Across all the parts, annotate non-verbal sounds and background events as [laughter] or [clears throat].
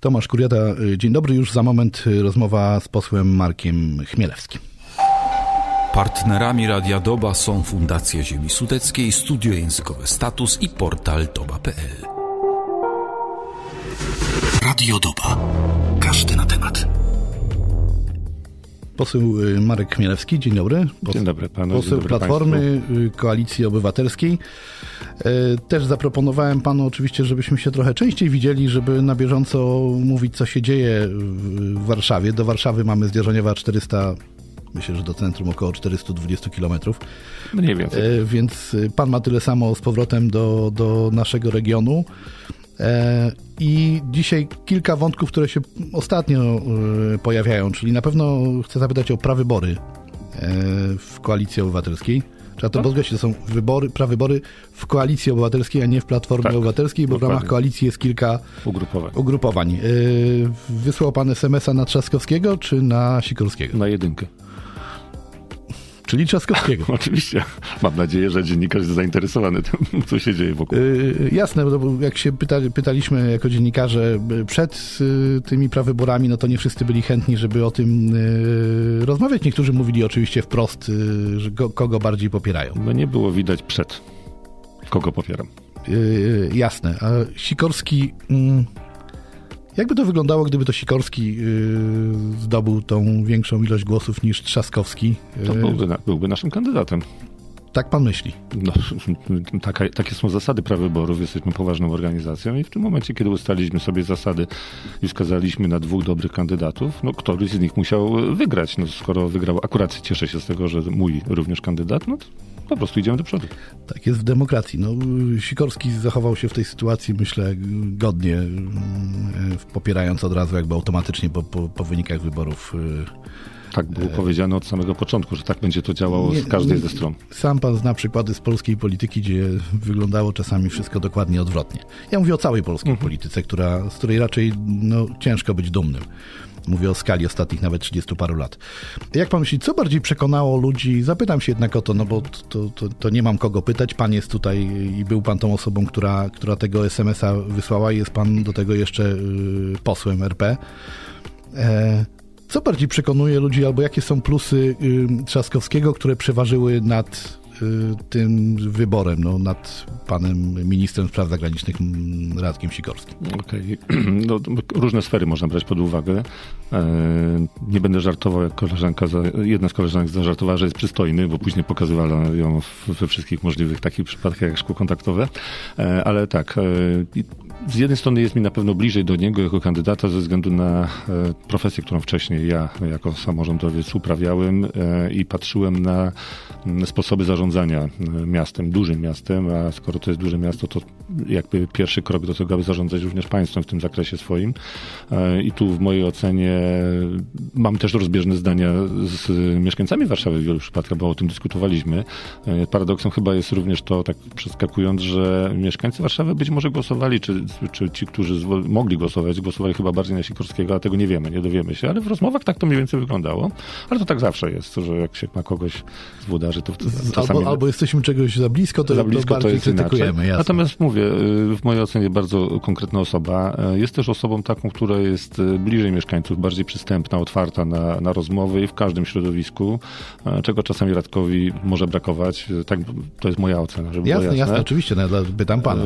Tomasz Kuriata, y, dzień dobry. Już za moment y, rozmowa z posłem Markiem Chmielewskim. Partnerami Radia Doba są Fundacja Ziemi Sudeckiej, Studio Językowe Status i portal doba.pl. Radio Doba. Każdy na temat. Poseł y, Marek Chmielewski, dzień dobry. Pos- Dzień dobry panu. Poseł dobry Platformy y, Koalicji Obywatelskiej. E, Też zaproponowałem panu oczywiście, żebyśmy się trochę częściej widzieli, żeby na bieżąco mówić, co się dzieje w Warszawie. Do Warszawy mamy z Dzierżoniowa 400, myślę, że do centrum około 420 kilometrów. Państwu. Mniej więcej. Więc y, pan ma tyle samo z powrotem do, do naszego regionu. E, I dzisiaj kilka wątków, które się ostatnio y, pojawiają, czyli na pewno chcę zapytać o prawybory e, w Koalicji Obywatelskiej. Trzeba to Tak. podkreślić, to są wybory, prawybory w Koalicji Obywatelskiej, a nie w Platformie Tak, Obywatelskiej, bo w dokładnie. ramach koalicji jest kilka Ugrupowań. ugrupowań. E, Wysłał pan SMS-a na Trzaskowskiego czy na Sikorskiego? Na jedynkę. Czyli Trzaskowskiego. [laughs] Oczywiście. Mam nadzieję, że dziennikarz jest zainteresowany tym, [laughs] co się dzieje wokół. Y, Jasne, bo jak się pyta, pytaliśmy jako dziennikarze y, przed y, tymi prawyborami, no to nie wszyscy byli chętni, żeby o tym y, rozmawiać. Niektórzy mówili oczywiście wprost, y, że go, kogo bardziej popierają. No nie było widać przed, kogo popieram. Jasne, a Sikorski... mm, Jakby to wyglądało, gdyby to Sikorski y, zdobył tą większą ilość głosów niż Trzaskowski? To Y, byłby, na, byłby naszym kandydatem. Tak pan myśli? No, [laughs] taka, takie są zasady prawyborów. Jesteśmy poważną organizacją i w tym momencie, kiedy ustaliliśmy sobie zasady i wskazaliśmy na dwóch dobrych kandydatów, no któryś z nich musiał wygrać. No, skoro wygrał, akurat cieszę się z tego, że mój również kandydat, no to po prostu idziemy do przodu. Tak jest w demokracji. No, Sikorski zachował się w tej sytuacji, myślę, godnie, mm, popierając od razu jakby automatycznie po, po, po wynikach wyborów. e, Tak było powiedziane od samego początku, że tak będzie to działało Nie- z każdej nie- ze stron. Sam pan zna przykłady z polskiej polityki, gdzie wyglądało czasami wszystko dokładnie odwrotnie. Ja mówię o całej polskiej polityce, która, z której raczej no, ciężko być dumnym. Mówię o skali ostatnich nawet 30 paru lat. Jak pan myśli, co bardziej przekonało ludzi? Zapytam się jednak o to, no bo to, to, to nie mam kogo pytać. Pan jest tutaj i był pan tą osobą, która, która tego SMS-a wysłała i jest pan do tego jeszcze y, posłem RP. E, co bardziej przekonuje ludzi, albo jakie są plusy y, Trzaskowskiego, które przeważyły nad tym wyborem, no, nad panem ministrem spraw zagranicznych Radkiem Sikorskim? Okej. [clears throat] No, różne sfery można brać pod uwagę. E, nie będę żartował, jak koleżanka, jedna z koleżanek zażartowała, że jest przystojny, bo później pokazywała ją we wszystkich możliwych takich przypadkach jak szkło kontaktowe. E, ale tak, e, z jednej strony jest mi na pewno bliżej do niego jako kandydata ze względu na profesję, którą wcześniej ja jako samorządowiec uprawiałem i patrzyłem na sposoby zarządzania e, miastem, dużym miastem, a skoro to jest duże miasto, to jakby pierwszy krok do tego, aby zarządzać również państwem w tym zakresie swoim. E, I tu w mojej ocenie mam też rozbieżne zdania z mieszkańcami Warszawy w wielu przypadkach, bo o tym dyskutowaliśmy. E, Paradoksem chyba jest również to, tak przeskakując, że mieszkańcy Warszawy być może głosowali, czy, czy ci, którzy mogli głosować, głosowali chyba bardziej na Sikorskiego, a tego nie wiemy, nie dowiemy się, ale w rozmowach tak to mniej więcej wyglądało. Ale to tak zawsze jest, że jak się ma kogoś z włodarzy, to czasami... Albo, albo jesteśmy czegoś za blisko, to, Za blisko to to bardziej jest krytykujemy. Jasne. Natomiast mówię, y, w mojej ocenie bardzo konkretna osoba. Y, Jest też osobą taką, która jest y, bliżej mieszkańców, bardziej przystępna, otwarta na, na rozmowy i w każdym środowisku, czego czasami Radkowi może brakować. Tak, to jest moja ocena, żeby jasne, jasne. jasne, oczywiście, no, dla- pytam pana.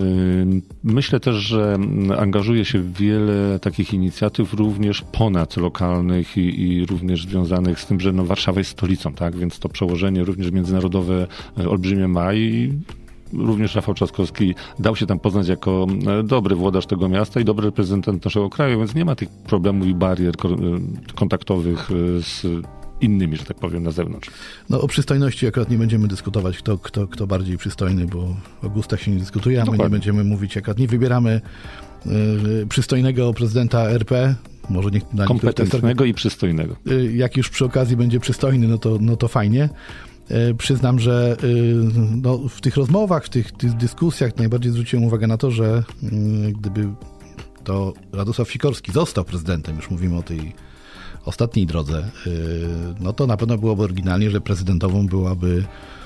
Myślę też, że mm, angażuje się w wiele takich inicjatyw również ponad lokalnych i, i również związanych z tym, że no Warszawa jest stolicą, tak? Więc to przełożenie również międzynarodowe olbrzymie ma i również Rafał Trzaskowski dał się tam poznać jako e, dobry włodarz tego miasta i dobry reprezentant naszego kraju, więc nie ma tych problemów i barier e, kontaktowych e, z innymi, że tak powiem, na zewnątrz. No o przystojności akurat nie będziemy dyskutować, kto, kto, kto bardziej przystojny, bo o gustach się nie dyskutuje, a my nie Dokładnie. będziemy mówić, akurat nie wybieramy y, przystojnego prezydenta RP, może nie, jest Kompetentnego i przystojnego. Y, jak już przy okazji będzie przystojny, no to, no to fajnie. Y, Przyznam, że y, no, w tych rozmowach, w tych, tych dyskusjach najbardziej zwróciłem uwagę na to, że y, gdyby to Radosław Sikorski został prezydentem, już mówimy o tej ostatniej drodze, y, no to na pewno byłoby oryginalnie, że prezydentową byłaby e,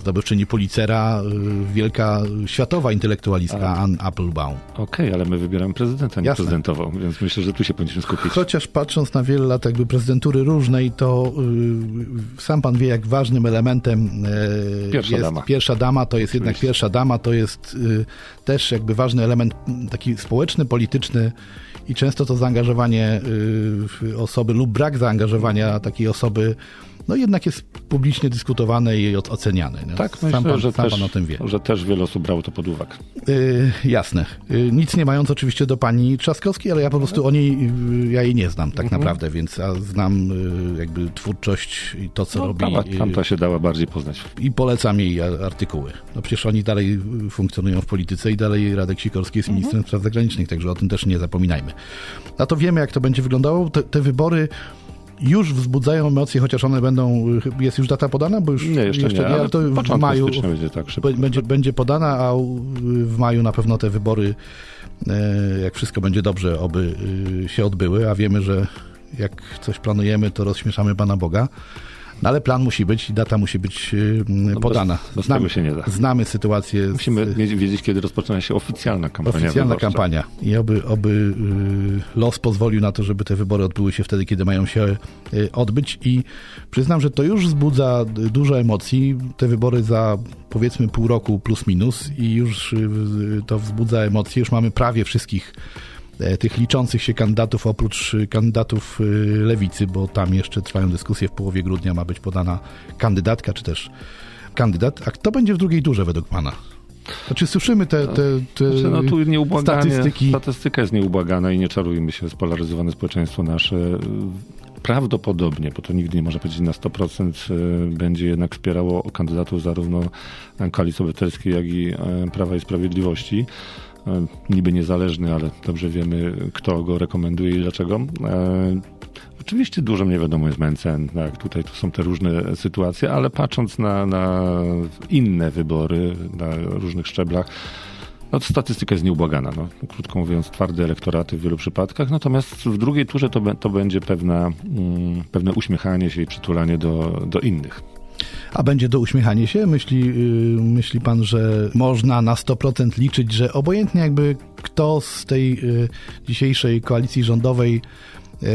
zdobywczyni Pulitzera, e, wielka światowa intelektualistka Ann Applebaum. Okej, ale my wybieramy prezydenta, nie Jasne. prezydentową, więc myślę, że tu się powinniśmy skupić. Chociaż patrząc na wiele lat jakby prezydentury różnej, to y, sam pan wie, jak ważnym elementem y, Pierwsza jest dama. pierwsza dama, to jest jednak Oczywiście. pierwsza dama, to jest y, też jakby ważny element taki społeczny, polityczny i często to zaangażowanie y, osoby lub brak zaangażowania takiej osoby no jednak jest publicznie dyskutowane i oceniane. nie? Tak, sam myślę, pan, że, sam też, pan o tym wie. że też wiele osób brało to pod uwagę. Y, jasne. Y, nic nie mając oczywiście do pani Trzaskowskiej, ale ja po prostu o niej, y, ja jej nie znam tak Mhm. naprawdę, więc a znam y, jakby twórczość i to, co No, robi tamta, tamta się dała bardziej poznać. i polecam jej artykuły. No przecież oni dalej y, funkcjonują w polityce i dalej Radek Sikorski jest ministrem spraw zagranicznych, także o tym też nie zapominajmy. A to wiemy, jak to będzie wyglądało. Te, te wybory już wzbudzają emocje, chociaż one będą, jest już data podana, bo już Nie, jeszcze, nie, ale ale to w maju, będzie tak szybko. Będzie, będzie podana, a w maju na pewno te wybory, e, jak wszystko będzie dobrze, oby y, się odbyły, a wiemy, że jak coś planujemy, to rozśmieszamy Pana Boga. No ale plan musi być i data musi być y, No podana. bez- bez tego się nie da. Znamy sytuację. z- Musimy mieć- wiedzieć, kiedy rozpoczyna się oficjalna kampania Oficjalna wyborcza. kampania i oby, oby y, los pozwolił na to, żeby te wybory odbyły się wtedy, kiedy mają się y, odbyć i przyznam, że to już wzbudza dużo emocji. Te wybory za powiedzmy pół roku plus minus i już to wzbudza emocje. Już mamy prawie wszystkich tych liczących się kandydatów oprócz y, kandydatów y, lewicy, bo tam jeszcze trwają dyskusje. W połowie grudnia ma być podana kandydatka, czy też kandydat. A kto będzie w drugiej turze według pana? Znaczy słyszymy te, te, te Znaczy, no tu nieubłaganie, statystyki. statystyka jest nieubłagana i nie czarujmy się, spolaryzowane społeczeństwo nasze. Prawdopodobnie, bo to nigdy nie można powiedzieć na 100%, y, będzie jednak wspierało kandydatów zarówno Koalicji Obywatelskiej, jak i e, Prawa i Sprawiedliwości. E, Niby niezależny, ale dobrze wiemy, kto go rekomenduje i dlaczego. E, Oczywiście dużo nie wiadomo jest Mencen, tak, tutaj to są te różne sytuacje, ale patrząc na, na inne wybory na różnych szczeblach, no to statystyka jest nieubłagana. No. Krótko mówiąc, twarde elektoraty w wielu przypadkach. Natomiast w drugiej turze to, be- to będzie pewna, mm, pewne uśmiechanie się i przytulanie do, do innych. A będzie to uśmiechanie się? Myśli, yy, myśli pan, że można na 100% liczyć, że obojętnie jakby kto z tej yy, dzisiejszej koalicji rządowej yy,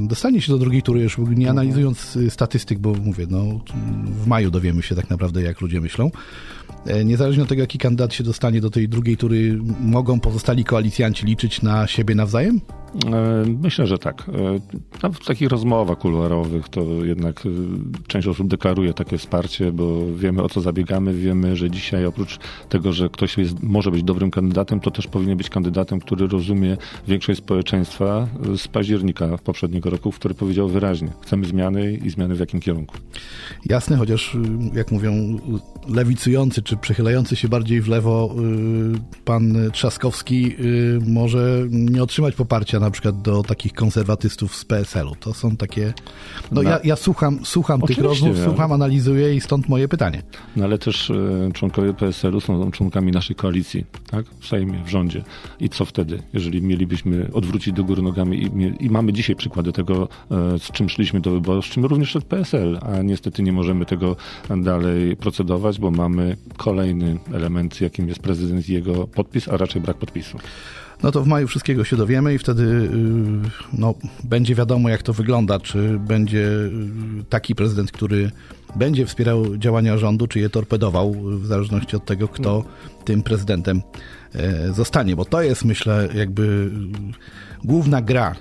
dostanie się do drugiej tury, już nie analizując yy, statystyk, bo mówię, no w maju dowiemy się tak naprawdę, jak ludzie myślą. Yy, Niezależnie od tego, jaki kandydat się dostanie do tej drugiej tury, mogą pozostali koalicjanci liczyć na siebie nawzajem? E, Myślę, że tak. E, w takich rozmowach kuluarowych to jednak e, część osób deklaruje takie wsparcie, bo wiemy o co zabiegamy, wiemy, że dzisiaj oprócz tego, że ktoś jest, może być dobrym kandydatem, to też powinien być kandydatem, który rozumie większość społeczeństwa z października poprzedniego roku, który powiedział wyraźnie, chcemy zmiany i zmiany w jakim kierunku. Jasne, chociaż y, jak mówią lewicujący czy przechylający się bardziej w lewo y, pan Trzaskowski y, może nie otrzymać poparcia na przykład do takich konserwatystów z PSL-u. To są takie... No Na- ja, ja słucham, słucham tych rozmów, ja- słucham, analizuję i stąd moje pytanie. No ale też e, członkowie PSL-u są członkami naszej koalicji, tak? W Sejmie, w rządzie. I co wtedy, jeżeli mielibyśmy odwrócić do góry nogami i, i mamy dzisiaj przykłady tego, e, z czym szliśmy do wyborów, z czym również szedł PSL, a niestety nie możemy tego dalej procedować, bo mamy kolejny element, jakim jest prezydent i jego podpis, a raczej brak podpisu. No to w maju wszystkiego się dowiemy i wtedy y, no, będzie wiadomo, jak to wygląda. Czy będzie y, taki prezydent, który będzie wspierał działania rządu, czy je torpedował, w zależności od tego, kto tym prezydentem e, zostanie. Bo to jest, myślę, jakby y, główna gra.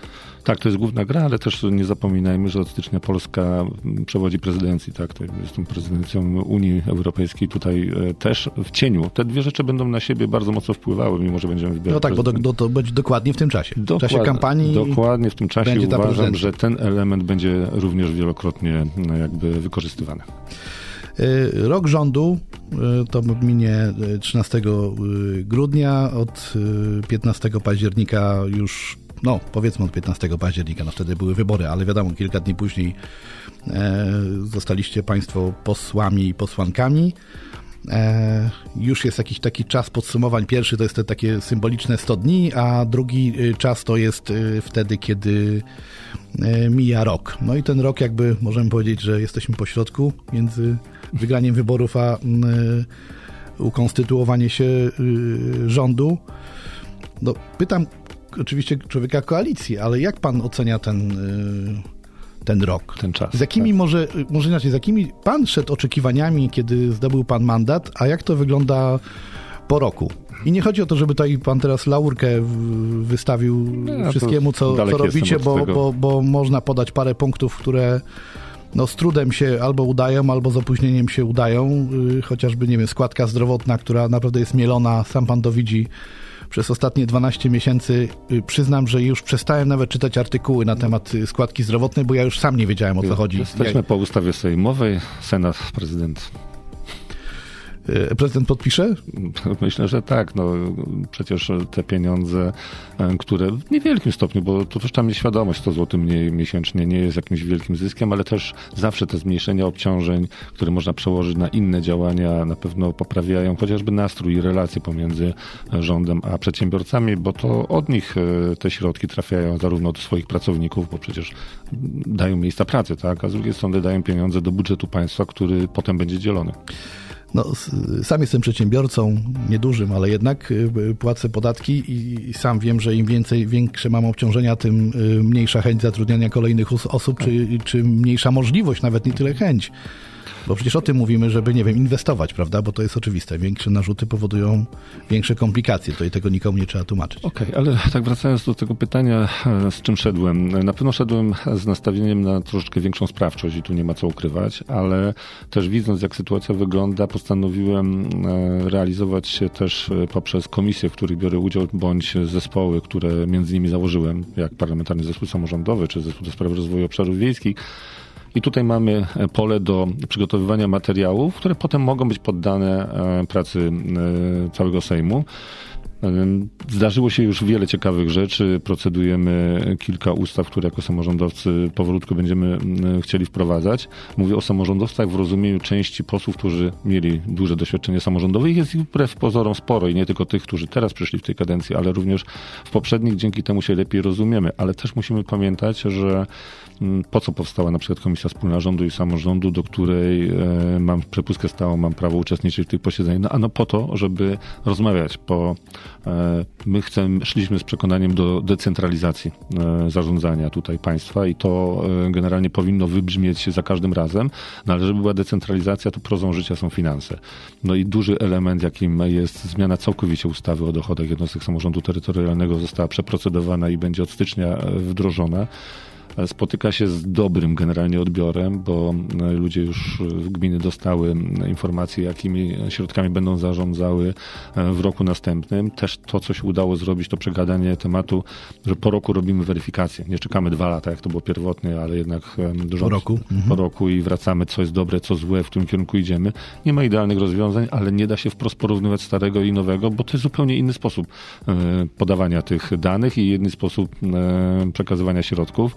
Tak, to jest główna gra, ale też nie zapominajmy, że od stycznia Polska mm, przewodzi prezydencji, tak, to jest tą prezydencją Unii Europejskiej tutaj e, też w cieniu. Te dwie rzeczy będą na siebie bardzo mocno wpływały, mimo że będziemy wybierać No tak, bo to, prezydenta. to, będzie dokładnie w tym czasie. W czasie kampanii. Dokładnie w tym czasie uważam, prezydencja. że ten element będzie również wielokrotnie no, jakby wykorzystywany. Y, Rok rządu y, to minie y, 13 y, grudnia, od y, 15 października już, no powiedzmy od 15 października, no wtedy były wybory, ale wiadomo, kilka dni później e, zostaliście Państwo posłami i posłankami. E, już jest jakiś taki czas podsumowań. Pierwszy to jest te takie symboliczne 100 dni, a drugi y, czas to jest y, wtedy, kiedy e, mija rok. No i ten rok jakby możemy powiedzieć, że jesteśmy po środku między wygraniem wyborów, a mm, y, ukonstytuowanie się y, rządu. No, pytam oczywiście człowieka koalicji, ale jak pan ocenia ten, y, ten rok? Ten czas. Z jakimi tak. może, może inaczej, z jakimi pan szedł oczekiwaniami, kiedy zdobył pan mandat, a jak to wygląda po roku? I nie chodzi o to, żeby tutaj pan teraz laurkę wystawił wszystkiemu, co, co robicie, bo, bo, bo można podać parę punktów, które no, z trudem się albo udają, albo z opóźnieniem się udają. Y, Chociażby, nie wiem, składka zdrowotna, która naprawdę jest mielona, sam pan to widzi przez ostatnie 12 miesięcy. Y, Przyznam, że już przestałem nawet czytać artykuły na temat y, składki zdrowotnej, bo ja już sam nie wiedziałem o co chodzi. Jesteśmy po ustawie sejmowej, Senat, prezydent. Y, Prezydent podpisze? [laughs] Myślę, że tak. No, przecież te pieniądze, e, które w niewielkim stopniu, bo tu też trzeba świadomość, 100 zł mniej miesięcznie nie jest jakimś wielkim zyskiem, ale też zawsze te zmniejszenia obciążeń, które można przełożyć na inne działania, na pewno poprawiają chociażby nastrój i relacje pomiędzy rządem a przedsiębiorcami, bo to od nich e, te środki trafiają zarówno do swoich pracowników, bo przecież dają miejsca pracy, tak, a z drugiej strony dają pieniądze do budżetu państwa, który potem będzie dzielony. No, sam jestem przedsiębiorcą, niedużym, ale jednak y, płacę podatki i, sam wiem, że im więcej, większe mam obciążenia, tym y, mniejsza chęć zatrudniania kolejnych os- osób, czy, czy mniejsza możliwość, nawet nie tyle chęć. Bo przecież o tym mówimy, żeby, nie wiem, inwestować, prawda? Bo to jest oczywiste. Większe narzuty powodują większe komplikacje. To i tego nikomu nie trzeba tłumaczyć. Okej, ale tak wracając do tego pytania, z czym szedłem. Na pewno szedłem z nastawieniem na troszeczkę większą sprawczość i tu nie ma co ukrywać, ale też widząc jak sytuacja wygląda, postanowiłem e, realizować się też e, poprzez komisje, w których biorę udział, bądź zespoły, które między innymi założyłem, jak Parlamentarny Zespół Samorządowy, czy Zespół do Spraw Rozwoju Obszarów Wiejskich, i tutaj mamy e, pole do przygotowywania materiałów, które potem mogą być poddane e, pracy e, całego Sejmu. Zdarzyło się już wiele ciekawych rzeczy. Procedujemy kilka ustaw, które jako samorządowcy powolutku będziemy mm, chcieli wprowadzać. Mówię o samorządowcach w rozumieniu części posłów, którzy mieli duże doświadczenie samorządowe. Jest ich wbrew pozorom sporo i nie tylko tych, którzy teraz przyszli w tej kadencji, ale również w poprzednich. Dzięki temu się lepiej rozumiemy. Ale też musimy pamiętać, że po co powstała na przykład Komisja Wspólna Rządu i Samorządu, do której e, mam przepustkę stałą, mam prawo uczestniczyć w tych posiedzeniach. No, ano po to, żeby rozmawiać, e, my chcemy, szliśmy z przekonaniem do decentralizacji e, zarządzania tutaj państwa i to e, generalnie powinno wybrzmieć za każdym razem, no ale żeby była decentralizacja, to prozą życia są finanse. No i duży element, jakim jest zmiana całkowicie ustawy o dochodach jednostek samorządu terytorialnego została przeprocedowana i będzie od stycznia e, wdrożona spotyka się z dobrym generalnie odbiorem, bo e, ludzie już gminy dostały informacje, jakimi środkami będą zarządzały e, w roku następnym. Też to, co się udało zrobić, to przegadanie tematu, że po roku robimy weryfikację. Nie czekamy dwa lata, jak to było pierwotnie, ale jednak em, rząd, roku. po roku i wracamy, co jest dobre, co złe, w którym kierunku idziemy. Nie ma idealnych rozwiązań, ale nie da się wprost porównywać starego i nowego, bo to jest zupełnie inny sposób e, podawania tych danych i inny sposób e, przekazywania środków.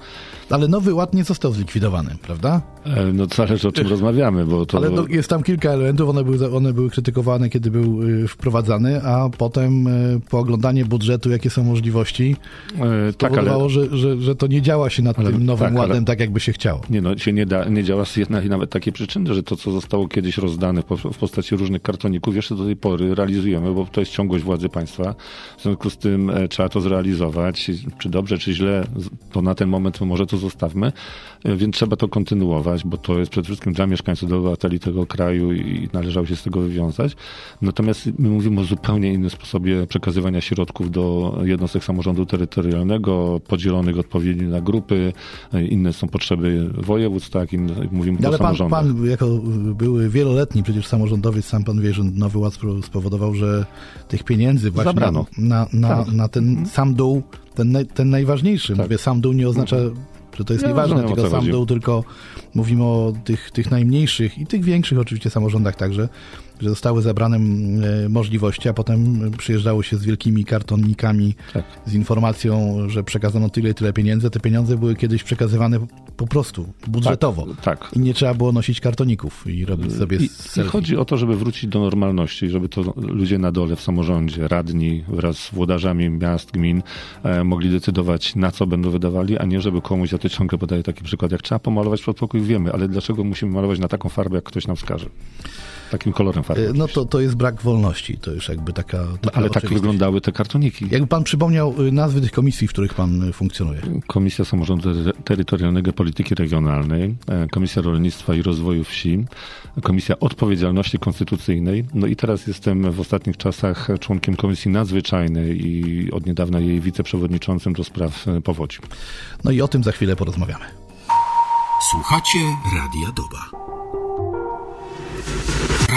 Ale Nowy Ład nie został zlikwidowany, prawda? E, No to zależy o czym rozmawiamy, bo to... Ale no, jest tam kilka elementów, one były, one były krytykowane, kiedy był y, wprowadzany, a potem y, po oglądaniu budżetu, jakie są możliwości, e, tak, ale... powodowało, że, że, że to nie działa się nad Ale- tym nowym tak, ale- ładem tak, jakby się chciało. Nie, no, się nie, da, nie działa z jednej nawet takiej przyczyny, że to, co zostało kiedyś rozdane po- w postaci różnych kartoników, jeszcze do tej pory realizujemy, bo to jest ciągłość władzy państwa. W związku z tym e, trzeba to zrealizować. Czy dobrze, czy źle, to na ten moment może to zostawmy. Więc trzeba to kontynuować, bo to jest przede wszystkim dla mieszkańców, dla obywateli tego kraju i należało się z tego wywiązać. Natomiast my mówimy o zupełnie innym sposobie przekazywania środków do jednostek samorządu terytorialnego, podzielonych odpowiednio na grupy. Inne są potrzeby województw, tak, inne, mówimy Ale o pan, samorządach. pan jako były wieloletni przecież samorządowiec, sam pan wie, że Nowy Ład spowodował, że tych pieniędzy właśnie Zabrano. na, na, Tak. na ten sam dół, ten, naj, ten najważniejszy. Tak. Mówię, sam dół nie oznacza, że to jest Ja nieważne, rozumiem, tylko sam dół, tylko mówimy o tych, tych najmniejszych i tych większych oczywiście samorządach także, że zostały zabrane mm, e, możliwości, a potem przyjeżdżało się z wielkimi kartonnikami Tak. z informacją, że przekazano tyle i tyle pieniędzy. Te pieniądze były kiedyś przekazywane po prostu budżetowo. Tak. I nie trzeba było nosić kartoników i robić sobie I, I chodzi o to, żeby wrócić do normalności, żeby to ludzie na dole w samorządzie, radni wraz z włodarzami miast, gmin e, mogli decydować, na co będą wydawali, a nie żeby komuś, ja to ciągle podaję taki przykład, jak trzeba pomalować przedpokój, wiemy, ale dlaczego musimy malować na taką farbę, jak ktoś nam wskaże? Takim kolorem farby. E, No to, to jest brak wolności. To już jakby taka. taka No, ale tak wyglądały te kartoniki. Jakby pan przypomniał y, nazwy tych komisji, w których pan y, funkcjonuje. Komisja Samorządu Tery- Terytorialnego i Polityki Regionalnej, e, Komisja Rolnictwa i Rozwoju Wsi, Komisja Odpowiedzialności Konstytucyjnej. No i teraz jestem w ostatnich czasach członkiem Komisji Nadzwyczajnej i od niedawna jej wiceprzewodniczącym do spraw e, powodzi. No i o tym za chwilę porozmawiamy. Słuchacie Radia Doba.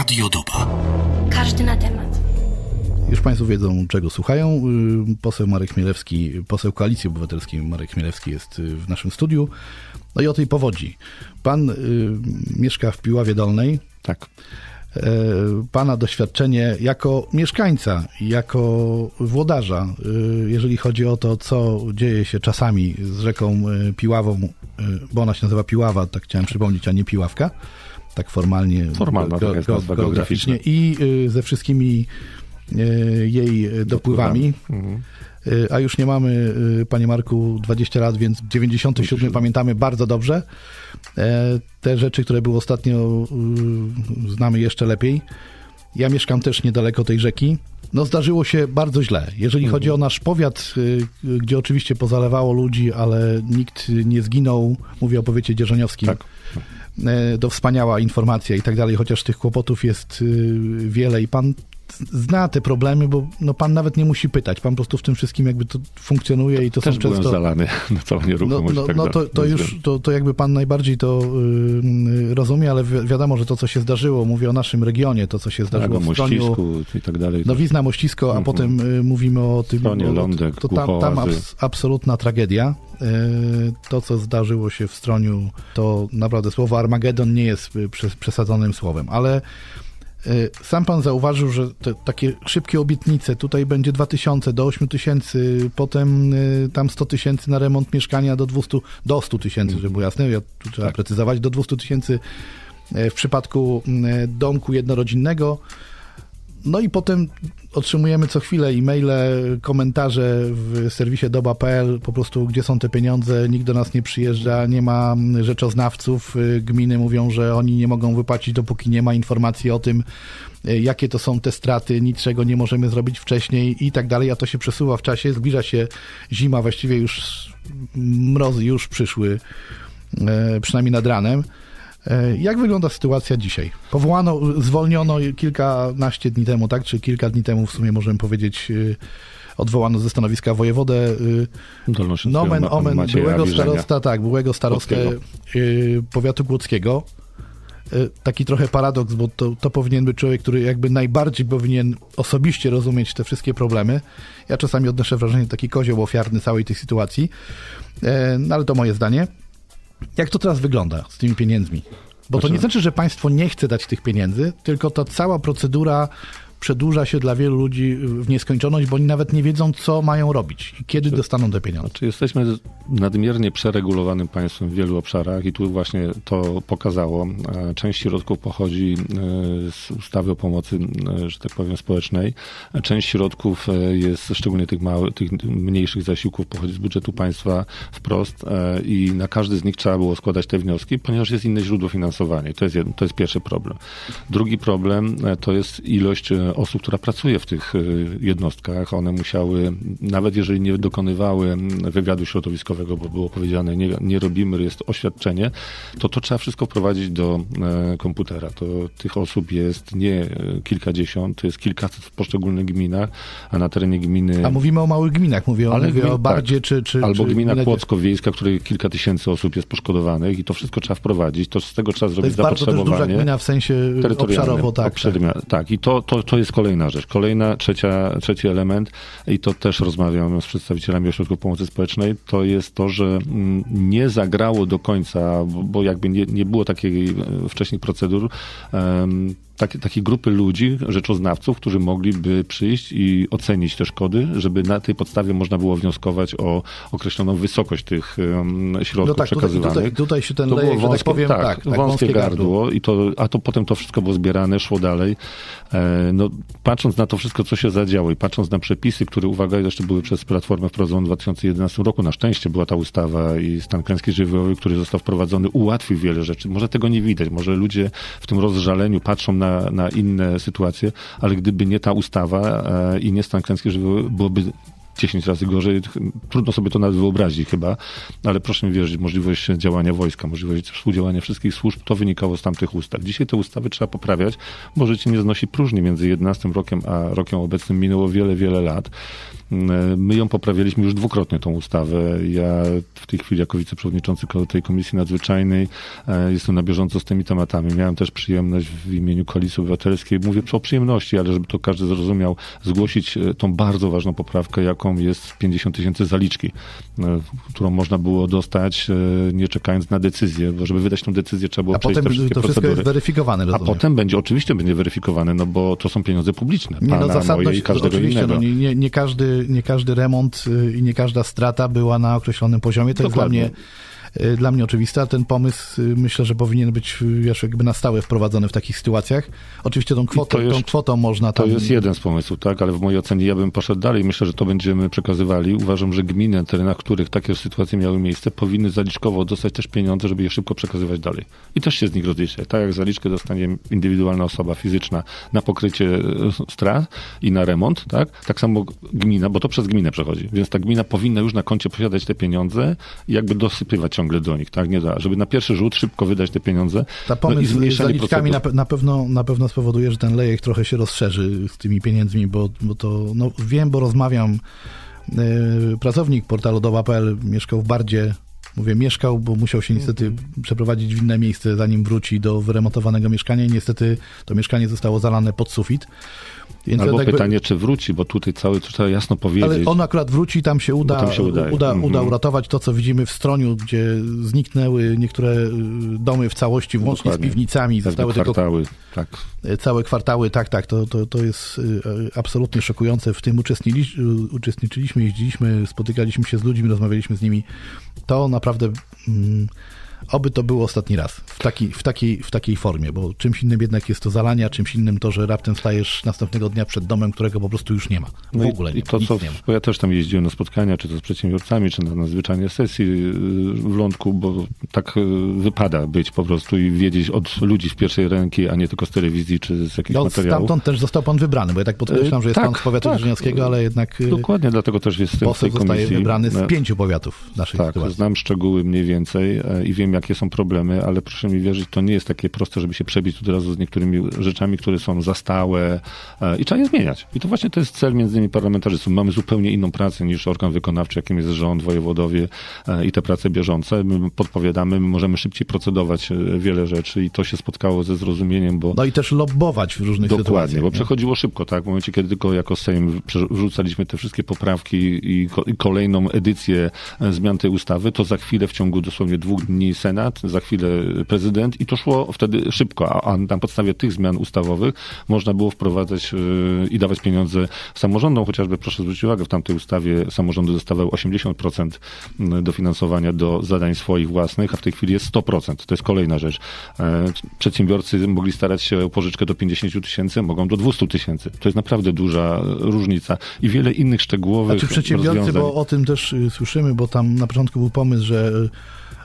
Radio Doba. Każdy na temat. Już Państwo wiedzą, czego słuchają. Y, Poseł Marek Chmielewski, poseł Koalicji Obywatelskiej Marek Chmielewski jest y, w naszym studiu. No i o tej powodzi. Pan y, mieszka w Piławie Dolnej. Tak. E, Pana doświadczenie jako mieszkańca, jako włodarza, y, jeżeli chodzi o to, co dzieje się czasami z rzeką Piławą, bo ona się nazywa Piława, tak chciałem przypomnieć, a nie Piławka, tak formalnie, Formalna jest nazwa geograficznie i y, ze wszystkimi y, jej dopływami. Mhm. Y, A już nie mamy, panie Marku, 20 lat, więc 97 pamiętamy bardzo dobrze. E, Te rzeczy, które były ostatnio, znamy jeszcze lepiej. Ja mieszkam też niedaleko tej rzeki. No zdarzyło się bardzo źle. Jeżeli Mhm. chodzi o nasz powiat, gdzie oczywiście pozalewało ludzi, ale nikt nie zginął, mówię o powiecie dzierżoniowskim. Tak. E, To wspaniała informacja i tak dalej, chociaż tych kłopotów jest y, wiele i pan zna te problemy, bo no, pan nawet nie musi pytać. Pan po prostu w tym wszystkim jakby to funkcjonuje i to Też są byłem często... zalany [laughs] na całą No, nieruchomość. no, tak no to, to już, to, to jakby pan najbardziej to y, rozumie, ale wi- wiadomo, że to, co się zdarzyło, mówię o naszym regionie, to, co się Tak, zdarzyło o w Stroniu, i tak dalej. Nowizna, Mościsko, a Mhm. potem y, mówimy o tym... Stronie, o- Lądek, to tam, tam abs, absolutna tragedia. Y, To, co zdarzyło się w Stroniu, to naprawdę słowo Armagedon nie jest y, przes- przesadzonym słowem, ale sam pan zauważył, że te takie szybkie obietnice, tutaj będzie 2000 do 8 tysięcy, potem y, tam 100 tysięcy na remont mieszkania do 200, do 100 tysięcy, żeby było jasne, ja tu trzeba Tak. precyzować, do 200 tysięcy y, w przypadku y, domku jednorodzinnego. No i potem otrzymujemy co chwilę e-maile, komentarze w serwisie doba.pl, po prostu gdzie są te pieniądze, nikt do nas nie przyjeżdża, nie ma rzeczoznawców, y, gminy mówią, że oni nie mogą wypłacić, dopóki nie ma informacji o tym, y, jakie to są te straty, niczego nie możemy zrobić wcześniej i tak dalej, a to się przesuwa w czasie, zbliża się zima, właściwie już mrozy już przyszły, e, przynajmniej nad ranem. E, Jak wygląda sytuacja dzisiaj? Powołano, zwolniono kilkanaście dni temu, tak? Czy kilka dni temu w sumie możemy powiedzieć, y, odwołano ze stanowiska wojewodę Dolnośląskiego Nomen Omen, Macieja byłego Wierzenia. starosta, tak, byłego starostę Głockiego. y, powiatu głockiego. Y, Taki trochę paradoks, bo to, to powinien być człowiek, który jakby najbardziej powinien osobiście rozumieć te wszystkie problemy. Ja czasami odnoszę wrażenie taki kozioł ofiarny całej tej sytuacji, E, no ale to moje zdanie. Jak to teraz wygląda z tymi pieniędzmi? Bo to nie znaczy, że państwo nie chce dać tych pieniędzy, tylko ta cała procedura przedłuża się dla wielu ludzi w nieskończoność, bo oni nawet nie wiedzą, co mają robić i kiedy dostaną te pieniądze. Znaczy jesteśmy nadmiernie przeregulowanym państwem w wielu obszarach i tu właśnie to pokazało. E, Część środków pochodzi e, z ustawy o pomocy, e, że tak powiem, społecznej. Część środków jest, szczególnie tych małych, tych mniejszych zasiłków, pochodzi z budżetu państwa wprost i na każdy z nich trzeba było składać te wnioski, ponieważ jest inne źródło finansowania. To jest, to jest pierwszy problem. Drugi problem to jest ilość osób, która pracuje w tych e, jednostkach. One musiały, nawet jeżeli nie dokonywały wywiadu środowiskowego, bo było powiedziane, nie, nie robimy, jest oświadczenie, to to trzeba wszystko wprowadzić do e, komputera. To tych osób jest nie kilkadziesiąt, to jest kilkaset w poszczególnych gminach, a na terenie gminy... A mówimy o małych gminach, mówię, o, Ale mówię gmin- o Bardzie tak. czy, czy... Albo czy gmina gminę- Kłodzko-Wiejska, w której kilka tysięcy osób jest poszkodowanych i to wszystko trzeba wprowadzić. To z tego trzeba To zrobić jest bardzo też duża zapotrzebowanie. gmina w sensie obszarowo, tak. tak. tak. i to, to, to jest kolejna rzecz. Kolejna, trzecia, trzeci element, i to też rozmawiam z przedstawicielami ośrodków pomocy społecznej, to jest to, że mm, nie zagrało do końca, bo, jakby nie, nie było takiej e, wcześniej procedur, em, takie, takiej grupy ludzi, rzeczoznawców, którzy mogliby przyjść i ocenić te szkody, żeby na tej podstawie można było wnioskować o określoną wysokość tych um, środków No tak, tutaj, przekazywanych. tutaj, tutaj się ten To lejek, że wąskie, tak powiem, tak, tak, tak, wąskie gardło, i to, a to potem to wszystko było zbierane, szło dalej. E, no, patrząc na to wszystko, co się zadziało i patrząc na przepisy, które, uwaga, jeszcze były przez Platformę wprowadzone w 2011 roku, na szczęście była ta ustawa i stan klęski żywiołowej, który został wprowadzony, ułatwił wiele rzeczy. Może tego nie widać, może ludzie w tym rozżaleniu patrzą na, na inne sytuacje, ale gdyby nie ta ustawa e, i nie stan klęski żywiołowej, byłoby 10 razy gorzej. Trudno sobie to nawet wyobrazić chyba, ale proszę mi wierzyć, możliwość działania wojska, możliwość współdziałania wszystkich służb, to wynikało z tamtych ustaw. Dzisiaj te ustawy trzeba poprawiać, bo życie nie znosi próżni. Między 11 rokiem a rokiem obecnym minęło wiele, wiele lat. My ją poprawialiśmy już dwukrotnie, tą ustawę. Ja w tej chwili jako wiceprzewodniczący tej Komisji Nadzwyczajnej e, jestem na bieżąco z tymi tematami. Miałem też przyjemność w imieniu Koalicji Obywatelskiej, mówię o przyjemności, ale żeby to każdy zrozumiał, zgłosić e, tą bardzo ważną poprawkę, jaką jest 50 tysięcy zaliczki, e, którą można było dostać nie czekając na decyzję, bo żeby wydać tą decyzję trzeba było A przejść potem te wszystkie to wszystko procedury. jest weryfikowane, A rozumiem. potem będzie, oczywiście będzie weryfikowane, no bo to są pieniądze publiczne, Nie, pana, no moje i każdego oczywiście, innego. no, nie, nie, każdy, nie każdy remont y, i nie każda strata była na określonym poziomie. To Dokładnie. jest dla mnie, dla mnie oczywiste, a ten pomysł y, myślę, że powinien być y, wiesz, jakby na stałe wprowadzony w takich sytuacjach. Oczywiście tą kwotą, to jest- tą kwotą można To tam... jest jeden z pomysłów, tak, ale w mojej ocenie ja bym poszedł dalej. Myślę, że to będziemy przekazywali. Uważam, że gminy, na terenach których takie sytuacje miały miejsce, powinny zaliczkowo dostać też pieniądze, żeby je szybko przekazywać dalej. I też się z nich rozliczać. Tak jak zaliczkę dostanie indywidualna osoba fizyczna na pokrycie strat i na remont, tak, tak samo gmina, bo to przez gminę przechodzi. Więc ta gmina powinna już na koncie posiadać te pieniądze i jakby dosypywać ciągle do nich, tak, nie da, żeby na pierwszy rzut szybko wydać te pieniądze. Ta no i pomysł z zaliczkami na, na, pewno, na pewno spowoduje, że ten lejek trochę się rozszerzy z tymi pieniędzmi, bo, bo to no, wiem, bo rozmawiam. Yy, pracownik portalu doba.pl mieszkał w Bardzie. Mówię mieszkał, bo musiał się niestety Mhm. przeprowadzić w inne miejsce, zanim wróci do wyremontowanego mieszkania. I niestety to mieszkanie zostało zalane pod sufit. Więc Albo jakby- pytanie, czy wróci, bo tutaj cały trzeba jasno powiedzieć. ale on akurat wróci, tam się uda, tam się udaje. uda, Mhm. uda uratować to, co widzimy w Stroniu, gdzie zniknęły niektóre y, domy w całości, włącznie Dokładnie. z piwnicami. Zostały tylko kwartały, tak. E, całe kwartały, tak, tak, to, to, to jest y, absolutnie szokujące. W tym uczestniczyliśmy, uczestniczyliśmy, jeździliśmy, spotykaliśmy się z ludźmi, rozmawialiśmy z nimi. To naprawdę, mm, oby to było ostatni raz w, taki, w, takiej, w takiej formie, bo czymś innym jednak jest to zalania, czymś innym to, że raptem stajesz następnego dnia przed domem, którego po prostu już nie ma. W No i, ogóle nie i to, ma, co, bo ja też tam jeździłem na spotkania, czy to z przedsiębiorcami, czy na nadzwyczajnej sesji yy, w Lądku, bo tak yy, wypada być po prostu i wiedzieć od ludzi z pierwszej ręki, a nie tylko z telewizji, czy z jakichś No, materiałów. stamtąd też został pan wybrany, bo ja tak podkreślam, E, że jest tak, pan z powiatu tak. ale jednak y, Dokładnie, dlatego też jestem w tej poseł zostaje komisji. wybrany z pięciu powiatów naszej Tak, sytuacji. znam szczegóły mniej więcej e, i wiem, jakie są problemy, ale proszę mi wierzyć, to nie jest takie proste, żeby się przebić od razu z niektórymi rzeczami, które są za stałe e, i trzeba je zmieniać. I to właśnie to jest cel między innymi parlamentarzystów. Mamy zupełnie inną pracę niż organ wykonawczy, jakim jest rząd, wojewodowie e, i te prace bieżące. My podpowiadamy, my możemy szybciej procedować e, wiele rzeczy i to się spotkało ze zrozumieniem, bo No i też lobbować w różnych Dokładnie, sytuacjach. bo nie? przechodziło szybko, tak? W momencie, kiedy tylko jako Sejm wrzucaliśmy te wszystkie poprawki i, ko- i kolejną edycję zmian tej ustawy, to za chwilę w ciągu dosłownie dwóch dni Senat, za chwilę prezydent i to szło wtedy szybko, a, a na podstawie tych zmian ustawowych można było wprowadzać yy, i dawać pieniądze samorządom, chociażby proszę zwrócić uwagę, w tamtej ustawie samorządy dostawały 80% dofinansowania do zadań swoich własnych, a w tej chwili jest 100%. To jest kolejna rzecz. E, Przedsiębiorcy mogli starać się o pożyczkę do 50 tysięcy, mogą do 200 tysięcy. To jest naprawdę duża e, różnica. I wiele innych szczegółowych Znaczy przedsiębiorcy, rozwiązań. bo o tym też y, słyszymy, bo tam na początku był pomysł, że y,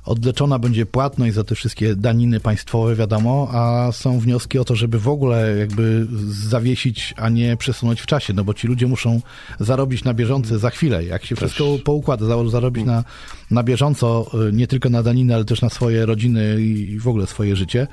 odleczona będzie płatność za te wszystkie daniny państwowe, wiadomo, a są wnioski o to, żeby w ogóle jakby zawiesić, a nie przesunąć w czasie, no bo ci ludzie muszą zarobić na bieżące za chwilę, jak się wszystko poukłada, za- zarobić na, na bieżąco, y, nie tylko na daniny, ale też na swoje rodziny i w ogóle swoje życie,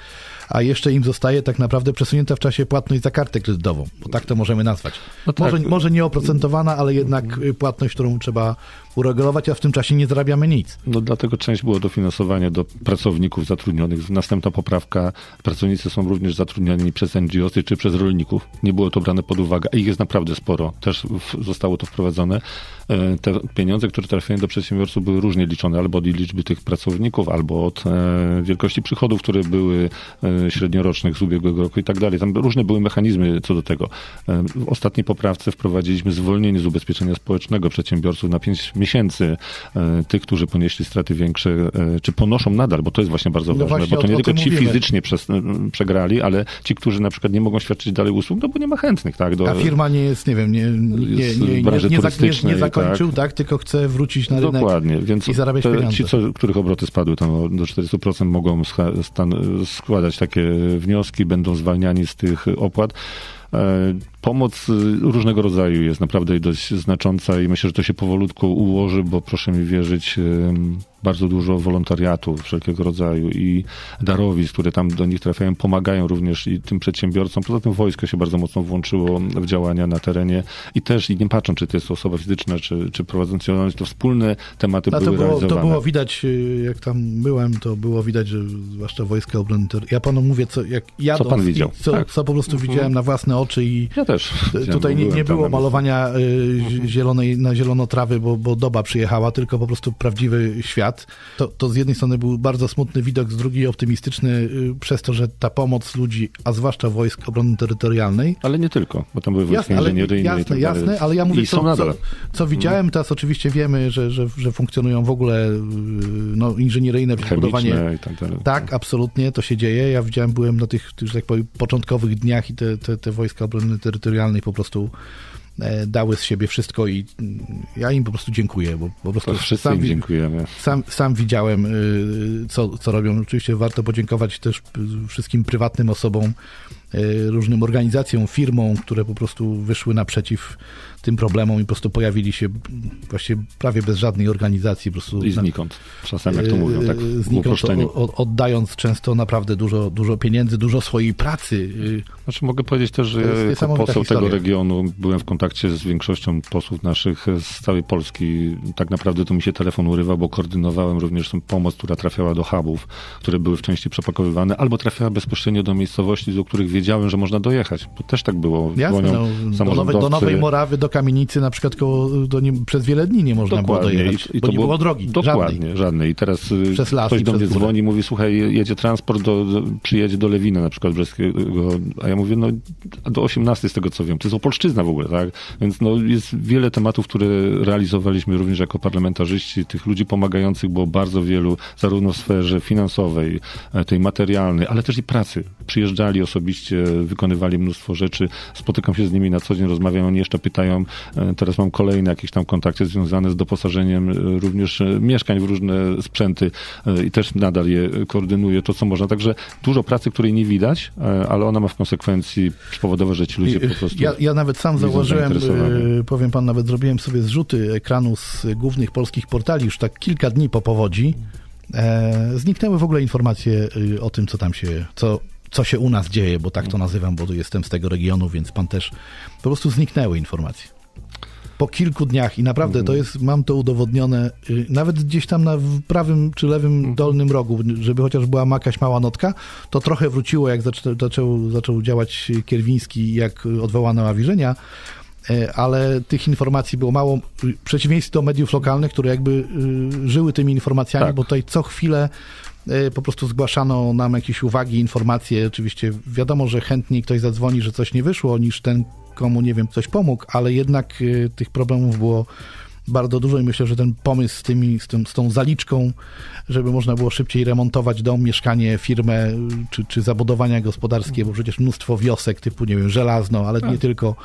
a jeszcze im zostaje tak naprawdę przesunięta w czasie płatność za kartę kredytową, bo tak to możemy nazwać. No tak. Może, może nie oprocentowana, ale jednak y, płatność, którą trzeba uregulować, a w tym czasie nie zarabiamy nic. No dlatego część było dofinansowanie do pracowników zatrudnionych. Następna poprawka, pracownicy są również zatrudniani przez NGO-sy czy przez rolników. Nie było to brane pod uwagę, a ich jest naprawdę sporo. Też zostało to wprowadzone. E, Te pieniądze, które trafiają do przedsiębiorców były różnie liczone, albo od liczby tych pracowników, albo od e, wielkości przychodów, które były e, e, średniorocznych z ubiegłego roku i tak dalej. Tam różne były mechanizmy co do tego. E, W ostatniej poprawce wprowadziliśmy zwolnienie z ubezpieczenia społecznego przedsiębiorców na 5 miesięcy. E, Tych, którzy ponieśli straty większe, e, czy ponoszą nadal, bo to jest właśnie bardzo No ważne, właśnie bo to nie tylko ci mówimy. fizycznie przez, przegrali, ale ci, którzy na przykład nie mogą świadczyć dalej usług, no bo nie ma chętnych, tak? Do, A firma nie jest, nie wiem, nie, nie, nie, nie, nie, zak- nie, turystycznej, nie zakończył, tak. tak. tylko chce wrócić na rynek. Dokładnie, więc i zarabiać te, pieniądze. ci, co, których obroty spadły tam do 40% mogą scha- stan, składać takie wnioski, będą zwalniani z tych opłat. E, Pomoc y, różnego rodzaju jest naprawdę dość znacząca i myślę, że to się powolutku ułoży, bo proszę mi wierzyć, em, bardzo dużo wolontariatu wszelkiego rodzaju i darowizn, które tam do nich trafiają, pomagają również i tym przedsiębiorcom. Poza tym wojsko się bardzo mocno włączyło w działania na terenie i też, i nie patrzą, czy to jest osoba fizyczna, czy, czy prowadzący działalność, to wspólne tematy A to były było, to realizowane. było widać, y, jak tam byłem, to było widać, że zwłaszcza wojska obrony Ja panu mówię, co, jak jadąc, pan i widział. Co, Tak. co po prostu widziałem na własne oczy i Ja też. Tutaj nie, nie było malowania y, zi- zielonej, na zielono trawy, bo, bo doba przyjechała, tylko po prostu prawdziwy świat. To, to z jednej strony był bardzo smutny widok, z drugiej optymistyczny y, przez to, że ta pomoc ludzi, a zwłaszcza wojsk obrony terytorialnej, Ale nie tylko, bo tam były wojska inżynieryjne i jasne, tak jasne, ale ja mówię, I co, co, co widziałem, teraz oczywiście wiemy, że, że, że funkcjonują w ogóle y, no, inżynieryjne budowanie Chemiczne i tak tak, absolutnie, to się dzieje. Ja widziałem, byłem na tych, tych że tak powiem, początkowych dniach i te, te, te wojska obrony terytorialnej po prostu e, dały z siebie wszystko i mm, ja im po prostu dziękuję, bo po prostu To wszyscy sam, dziękujemy. sam, sam widziałem, y, co, co robią. Oczywiście warto podziękować też wszystkim prywatnym osobom, y, różnym organizacjom, firmom, które po prostu wyszły naprzeciw tym problemom i po prostu pojawili się właściwie prawie bez żadnej organizacji. Po prostu I znikąd. Czasem jak to mówią, tak w znikąd, uproszczeniu. o- o- oddając często naprawdę dużo, dużo pieniędzy, dużo swojej pracy. Yy, Znaczy mogę powiedzieć też, że ja jako poseł tego historia. regionu byłem w kontakcie z większością posłów naszych z całej Polski. Tak naprawdę to mi się telefon urywał, bo koordynowałem również tą pomoc, która trafiała do hubów, które były w części przepakowywane, albo trafiała bezpośrednio do miejscowości, do których wiedziałem, że można dojechać. Bo też tak było. Jasne, no, do, nowej, do. Nowej Morawy, do Kamienicy na przykład koło, do nie, przez wiele dni nie można było Dokładnie. dojechać, I, i to nie było drogi Dokładnie, żadnej. żadnej. I teraz y, Przez las ktoś do mnie dzwoni i mówi, słuchaj, jedzie transport, do, do, przyjedzie do Lewina na przykład brzeskiego, a ja mówię, no do 18 z tego co wiem. To jest Opolszczyzna w ogóle, tak? Więc no, jest wiele tematów, które realizowaliśmy również jako parlamentarzyści. Tych ludzi pomagających było bardzo wielu, zarówno w sferze finansowej, e, tej materialnej, ale też i pracy. Przyjeżdżali osobiście, wykonywali mnóstwo rzeczy. Spotykam się z nimi na co dzień, rozmawiam, oni jeszcze pytają. E, Teraz mam kolejne jakieś tam kontakty związane z doposażeniem e, również e, mieszkań w różne sprzęty i też nadal je koordynuję, to co można. Także dużo pracy, której nie widać, ale ona ma w konsekwencji spowodować, że ci ludzie po prostu... Ja, ja nawet sam zauważyłem, powiem pan, nawet zrobiłem sobie zrzuty ekranu z głównych polskich portali już tak kilka dni po powodzi. E, zniknęły w ogóle informacje y, o tym, co tam się, co, co się u nas dzieje, bo tak to nazywam, bo jestem z tego regionu, więc pan też, po prostu zniknęły informacje. Po kilku dniach i naprawdę to jest, mam to udowodnione, y, nawet gdzieś tam na prawym czy lewym dolnym rogu, żeby chociaż była jakaś mała notka, to trochę wróciło, jak zaczą, zaczął, zaczął działać Kierwiński, jak y, odwołano Awiżenia, E, ale tych informacji było mało. W przeciwieństwie do mediów lokalnych, które jakby y, żyły tymi informacjami, Tak. bo tutaj co chwilę po prostu zgłaszano nam jakieś uwagi, informacje. Oczywiście wiadomo, że chętniej ktoś zadzwoni, że coś nie wyszło, niż ten, komu nie wiem, coś pomógł, ale jednak y, tych problemów było bardzo dużo i myślę, że ten pomysł z, tymi, z, tym, z tą zaliczką, żeby można było szybciej remontować dom, mieszkanie, firmę y, czy, czy zabudowania gospodarskie, bo przecież mnóstwo wiosek typu, nie wiem, żelazno, ale nie tylko,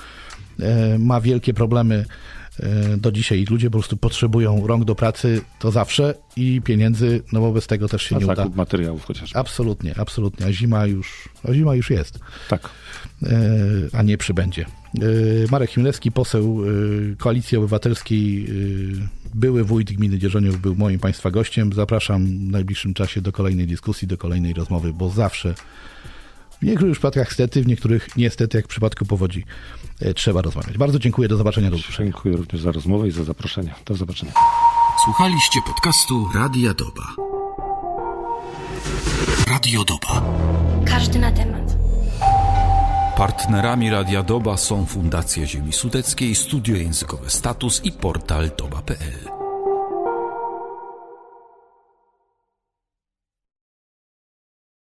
e, ma wielkie problemy do dzisiaj. Ludzie po prostu potrzebują rąk do pracy, to zawsze i pieniędzy, no bo bez tego też się na nie uda. zakup materiałów chociażby. Absolutnie, absolutnie. A zima już, a zima już jest Tak. e, a nie przybędzie. E, Marek Chmielewski, poseł e, Koalicji Obywatelskiej, e, były wójt gminy Dzierżoniów, był moim Państwa gościem. Zapraszam w najbliższym czasie do kolejnej dyskusji, do kolejnej rozmowy, bo zawsze, w niektórych przypadkach stety, w niektórych niestety, jak w przypadku powodzi, e, trzeba rozmawiać. Bardzo dziękuję, do zobaczenia, do usłyszenia. Dziękuję również za rozmowę i za zaproszenie. Do zobaczenia. Słuchaliście podcastu Radia Doba. Radio Doba. Każdy na temat. Partnerami Radia Doba są Fundacja Ziemi Sudeckiej, Studio Językowe Status i portal doba.pl.